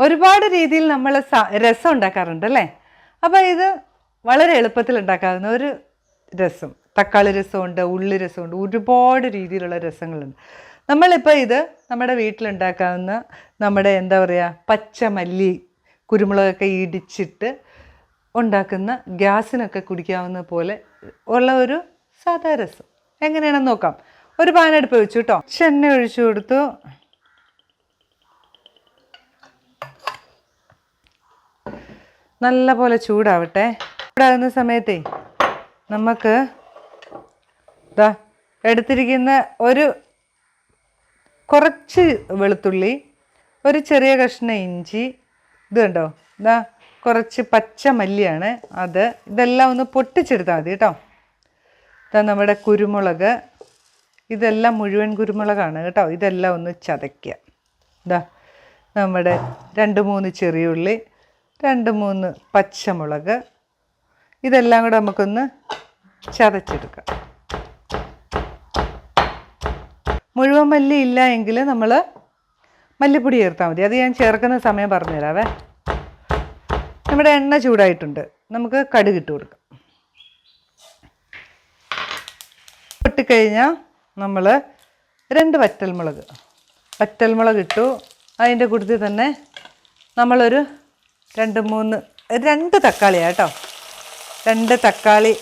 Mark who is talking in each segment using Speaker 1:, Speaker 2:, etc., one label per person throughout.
Speaker 1: ഒരുപാട് രീതിയിൽ നമ്മൾ രസം ഉണ്ടാക്കാറുണ്ട് അല്ലേ? അപ്പോൾ ഇത് വളരെ എളുപ്പത്തിൽ ഉണ്ടാക്കാവുന്ന ഒരു രസം. തക്കാളി രസമുണ്ട് ഉള്ളി രസമുണ്ട് ഒരുപാട് രീതിയിലുള്ള രസങ്ങളുണ്ട്. നമ്മളിപ്പോൾ ഇത് നമ്മുടെ വീട്ടിലുണ്ടാക്കാവുന്ന നമ്മുടെ എന്താ പറയുക പച്ചമല്ലി കുരുമുളകൊക്കെ ഇടിച്ചിട്ട് ഉണ്ടാക്കുന്ന ഗ്യാസിനൊക്കെ കുടിക്കാവുന്ന പോലെ ഉള്ള ഒരു സാധാ രസം. എങ്ങനെയാണെന്ന് നോക്കാം. ഒരു പാനെടുപ്പ് വെച്ചു കേട്ടോ ചെണ്ണ ഒഴിച്ചു കൊടുത്തു. നല്ല പോലെ ചൂടാവട്ടെ. ചൂടാകുന്ന സമയത്തേ നമുക്ക് ഇതാ എടുത്തിരിക്കുന്ന ഒരു കുറച്ച് വെളുത്തുള്ളി ഒരു ചെറിയ കഷ്ണം ഇഞ്ചി ഇത് കണ്ടോ? ഇതാ കുറച്ച് പച്ച മല്ലിയാണ് അത്. ഇതെല്ലാം ഒന്ന് പൊട്ടിച്ചെടുത്താൽ മതി കേട്ടോ. ഇതാ നമ്മുടെ കുരുമുളക് ഇതെല്ലാം മുഴുവൻ കുരുമുളകാണ് കേട്ടോ. ഇതെല്ലാം ഒന്ന് ചതയ്ക്കുക ഇതാ നമ്മുടെ രണ്ട് മൂന്ന് ചെറിയുള്ളി രണ്ട് മൂന്ന് പച്ചമുളക്. ഇതെല്ലാം കൂടെ നമുക്കൊന്ന് ചതച്ചെടുക്കാം. മുഴുവൻ മല്ലി ഇല്ല എങ്കിൽ നമ്മൾ മല്ലിപ്പൊടി ചേർത്താൽ മതി. അത് ഞാൻ ചേർക്കുന്ന സമയം പറഞ്ഞുതരാവേ. നമ്മുടെ എണ്ണ ചൂടായിട്ടുണ്ട്. നമുക്ക് കടുക് ഇട്ട് കൊടുക്കാം. പൊട്ടിക്കഴിഞ്ഞാൽ നമ്മൾ രണ്ട് വറ്റൽമുളക്. വറ്റൽമുളക് ഇട്ടു. അതിന്റെ കൂട്ടത്തിൽ തന്നെ നമ്മളൊരു രണ്ട് മൂന്ന് രണ്ട് തക്കാളി കേട്ടോ രണ്ട് തക്കാളി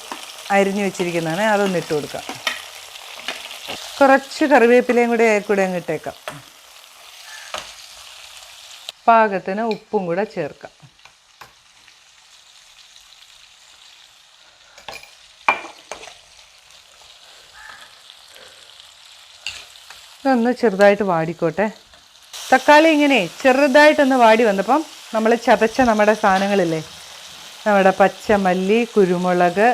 Speaker 1: അരിഞ്ഞു വെച്ചിരിക്കുന്നതാണ്. അതൊന്ന് ഇട്ട് കൊടുക്കാം. കുറച്ച് കറിവേപ്പിലയും കൂടെ കൂടെ അങ്ങ് ഇട്ടേക്കാം. പാകത്തിന് ഉപ്പും കൂടെ ചേർക്കാം. ഇതൊന്ന് ചെറുതായിട്ട് വാടിക്കോട്ടെ. തക്കാളി ഇങ്ങനെ ചെറുതായിട്ടൊന്ന് വാടി വന്നപ്പം നമ്മൾ ചതച്ച നമ്മുടെ സാധനങ്ങളില്ലേ? നമ്മുടെ പച്ചമല്ലി കുരുമുളക്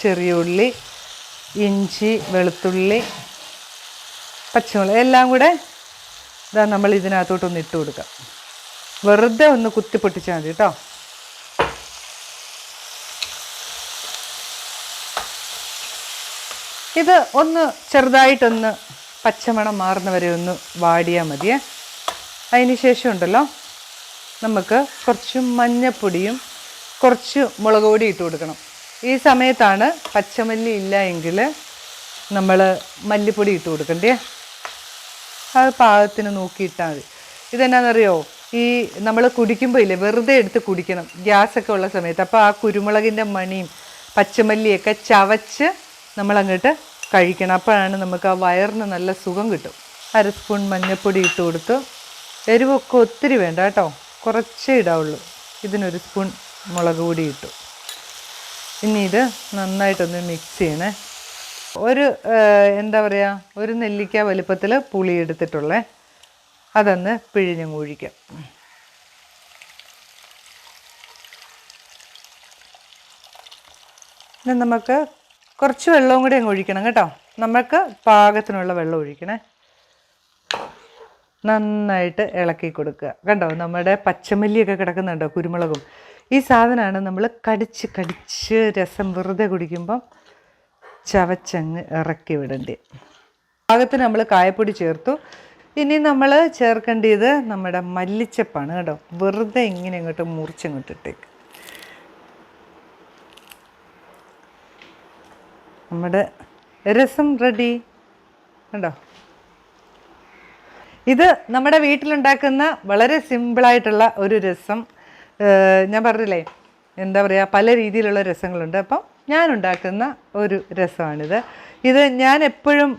Speaker 1: ചെറിയ ഉള്ളി ഇഞ്ചി വെളുത്തുള്ളി പച്ചമുളക് എല്ലാം കൂടെ ഇതാ നമ്മൾ ഇതിനകത്തോട്ടൊന്ന് ഇട്ട് കൊടുക്കാം. വെറുതെ ഒന്ന് കുത്തി പൊട്ടിച്ചാൽ മതി കേട്ടോ. ഇത് ഒന്ന് ചെറുതായിട്ടൊന്ന് പച്ചമണം മാറുന്ന വരെ ഒന്ന് വാടിയാൽ മതിയേ. അതിന് ശേഷം ഉണ്ടല്ലോ നമുക്ക് കുറച്ച് മഞ്ഞപ്പൊടിയും കുറച്ച് മുളക് പൊടി ഇട്ട് കൊടുക്കണം. ഈ സമയത്താണ് പച്ചമല്ലി ഇല്ല എങ്കിൽ നമ്മൾ മല്ലിപ്പൊടി ഇട്ട് കൊടുക്കണ്ടേ? അത് പാകത്തിന് നോക്കിയിട്ടാൽ മതി. ഇതെന്നാണെന്നറിയോ ഈ നമ്മൾ കുടിക്കുമ്പോൾ ഇല്ലേ വെറുതെ എടുത്ത് കുടിക്കണം. ഗ്യാസൊക്കെ ഉള്ള സമയത്ത്. അപ്പോൾ ആ കുരുമുളകിന്റെ മണിയും പച്ചമല്ലിയൊക്കെ ചവച്ച് നമ്മളങ്ങോട്ട് കഴിക്കണം. അപ്പോഴാണ് നമുക്ക് ആ വയറിന് നല്ല സുഖം കിട്ടും. അര സ്പൂൺ മഞ്ഞൾപ്പൊടി ഇട്ട് കൊടുത്ത് എരിവൊക്കെ ഒത്തിരി വേണ്ട കേട്ടോ. കുറച്ചേ ഇടാവുള്ളൂ. ഇതിനൊരു സ്പൂൺ മുളക് പൊടി ഇട്ടു. ഇനി ഇത് നന്നായിട്ടൊന്ന് മിക്സ് ചെയ്യണേ. ഒരു എന്താ പറയുക ഒരു നെല്ലിക്ക വലുപ്പത്തിൽ പുളി എടുത്തിട്ടുള്ളേ. അതൊന്ന് പിഴിഞ്ഞങ്ങ് ഒഴിക്കാം ഇനി നമുക്ക് കുറച്ച് വെള്ളവും കൂടി അങ്ങ് ഒഴിക്കണം കേട്ടോ. നമുക്ക് പാകത്തിനുള്ള വെള്ളം ഒഴിക്കണേ. നന്നായിട്ട് ഇളക്കി കൊടുക്കുക. കണ്ടോ? നമ്മുടെ പച്ചമല്ലിയൊക്കെ കിടക്കുന്നുണ്ടോ? കുരുമുളകും. ഈ സാധനമാണ് നമ്മൾ കടിച്ച് കടിച്ച് രസം വെറുതെ കുടിക്കുമ്പം ചവച്ചങ്ങ് ഇറക്കി വിടേണ്ടി. പാകത്തിന് നമ്മൾ കായപ്പൊടി ചേർത്തു. ഇനി നമ്മൾ ചേർക്കേണ്ടത് നമ്മുടെ മല്ലിച്ചപ്പാണ് കേട്ടോ. വെറുതെ ഇങ്ങനെ അങ്ങോട്ട് മുറിച്ചങ്ങോട്ട് ഇട്ടേക്ക്. നമ്മുടെ രസം റെഡി. കണ്ടോ? ഇത് നമ്മുടെ വീട്ടിലുണ്ടാക്കുന്ന വളരെ സിമ്പിളായിട്ടുള്ള ഒരു രസം. ഞാൻ പറഞ്ഞില്ലേ എന്താ പറയുക പല രീതിയിലുള്ള രസങ്ങളുണ്ട്. അപ്പം ഞാൻ ഉണ്ടാക്കുന്ന ഒരു രസമാണിത്. ഇത് ഞാൻ എപ്പോഴും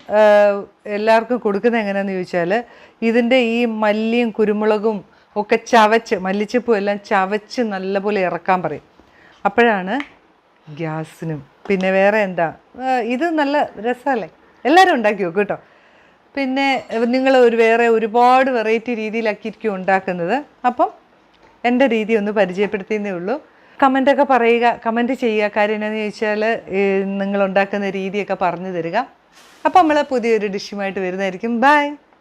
Speaker 1: എല്ലാവർക്കും കൊടുക്കുന്നത് എങ്ങനെയാണെന്ന് ചോദിച്ചാൽ ഇതിന്റെ ഈ മല്ലിയും കുരുമുളകും ഒക്കെ ചവച്ച് മല്ലിച്ചപ്പും എല്ലാം ചവച്ച് നല്ലപോലെ ഇറക്കാൻ പറയും. അപ്പോഴാണ് ഗ്യാസിനും പിന്നെ വേറെ എന്താ ഇത് നല്ല രസമല്ലേ? എല്ലാവരും ഉണ്ടാക്കി നോക്കും കേട്ടോ. പിന്നെ നിങ്ങൾ ഒരു വേറെ ഒരുപാട് വെറൈറ്റി രീതിയിലാക്കിയിരിക്കും ഉണ്ടാക്കുന്നത്. അപ്പം എന്റെ രീതി ഒന്ന് പരിചയപ്പെടുത്തിയെന്നേ ഉള്ളൂ. കമന്റൊക്കെ പറയുക കമന്റ് ചെയ്യുക കാര്യം എന്താണെന്ന് ചോദിച്ചാൽ നിങ്ങൾ ഉണ്ടാക്കുന്ന രീതിയൊക്കെ പറഞ്ഞു തരിക. അപ്പോൾ നമ്മൾ പുതിയൊരു ഡിഷുമായിട്ട് വരുന്നതായിരിക്കും. ബൈ